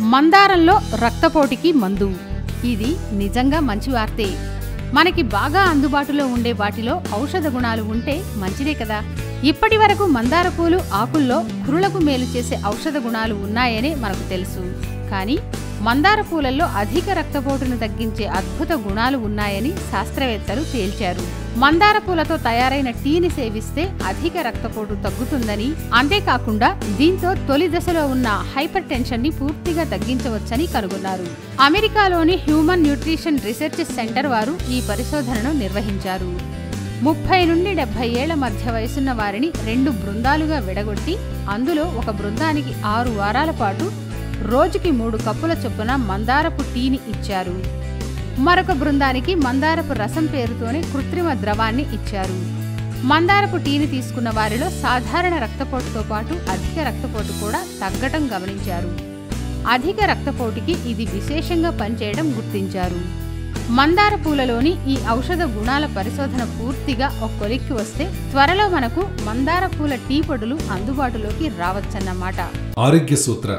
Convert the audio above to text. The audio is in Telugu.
మందారంలో రక్తపోటుకి మందు. ఇది నిజంగా మంచి వార్తే. మనకి బాగా అందుబాటులో ఉండే వాటిలో ఔషధ గుణాలు ఉంటే మంచిదే కదా. ఇప్పటి వరకు మందార పూలు ఆకుల్లో కురులకు మేలు చేసే ఔషధ గుణాలు ఉన్నాయనే మనకు తెలుసు. కానీ మందార పూలల్లో అధిక రక్తపోటును తగ్గించే అద్భుత గుణాలు ఉన్నాయని శాస్త్రవేత్తలు తేల్చారు. మందార పూలతో తయారైన టీని సేవిస్తే అధిక రక్తపోటు తగ్గుతుందని అంతేకాకుండా దీంతో తొలి దశలో ఉన్న హైపర్ టెన్షన్ని పూర్తిగా తగ్గించవచ్చని కనుగొన్నారు. అమెరికాలోని హ్యూమన్ న్యూట్రిషన్ రీసెర్చ్ సెంటర్ వారు ఈ పరిశోధనను నిర్వహించారు. ముప్పై నుండి డెబ్బై ఏళ్ళ మధ్య వయసున్న వారిని రెండు బృందాలుగా విడగొట్టి అందులో ఒక బృందానికి ఆరు వారాల పాటు రోజుకి మూడు కప్పుల చొప్పున మందారపు టీని ఇచ్చారు. మరొక బృందానికి మందారపు రసం పేరుతోనే కృత్రిమ ద్రవాన్ని ఇచ్చారు. మందారపు టీని తీసుకున్న వారిలో సాధారణ రక్తపోటుతో పాటు అధిక రక్తపోటు కూడా తగ్గటం గమనించారు. అధిక రక్తపోటుకి ఇది విశేషంగా పనిచేయడం గుర్తించారు. మందార పూలలోని ఈ ఔషధ గుణాల పరిశోధన పూర్తిగా ఒక కొలిక్కి వస్తే త్వరలో మనకు మందార పూల టీ పొడులు అందుబాటులోకి రావచ్చన్నమాట. ఆరోగ్య సూత్ర.